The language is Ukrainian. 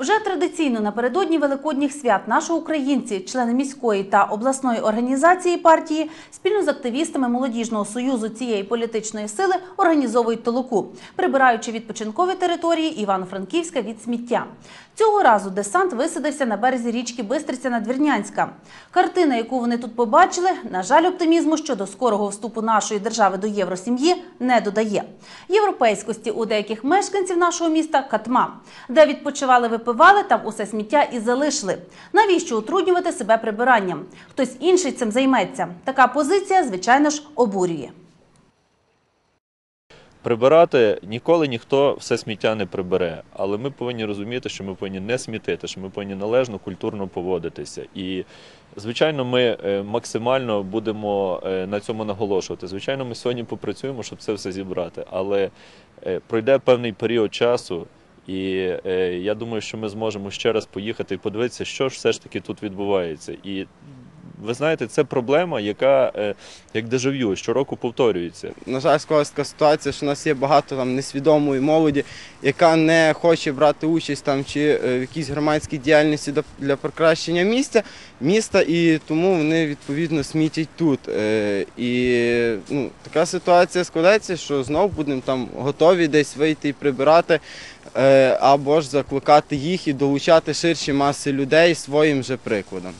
Вже традиційно напередодні великодніх свят наші українці, члени міської та обласної організації партії, спільно з активістами молодіжного союзу цієї політичної сили організовують толоку, прибираючи відпочинкові території Івано-Франківська від сміття. Цього разу десант висадився на березі річки Бистриця Надвірнянська. Картина, яку вони тут побачили, на жаль, оптимізму щодо скорого вступу нашої держави до євросім'ї не додає. Європейськості у деяких мешканців нашого міста катма, де відпочивали, випивали, там усе сміття і залишили. Навіщо утруднювати себе прибиранням? Хтось інший цим займеться. Така позиція, звичайно ж, обурює. Прибирати ніколи ніхто все сміття не прибере, але ми повинні розуміти, що ми повинні не смітити, що ми повинні належно, культурно поводитися. І, звичайно, ми е, максимально будемо е, на цьому наголошувати. Звичайно, ми сьогодні попрацюємо, щоб це все зібрати, але е, пройде певний період часу. І е, я думаю, що ми зможемо ще раз поїхати і подивитися, що ж все ж таки тут відбувається. І ви знаєте, це проблема, яка е, як дежавю щороку повторюється. на жаль, склалася така ситуація, що у нас є багато там несвідомої молоді, яка не хоче брати участь там чи е, в якійсь громадській діяльності для покращення місця міста, і тому вони відповідно смітять тут. Е, І ну, така ситуація складеться, що знов будемо там готові десь вийти і прибирати, е, або ж закликати їх і долучати ширші маси людей своїм же прикладом.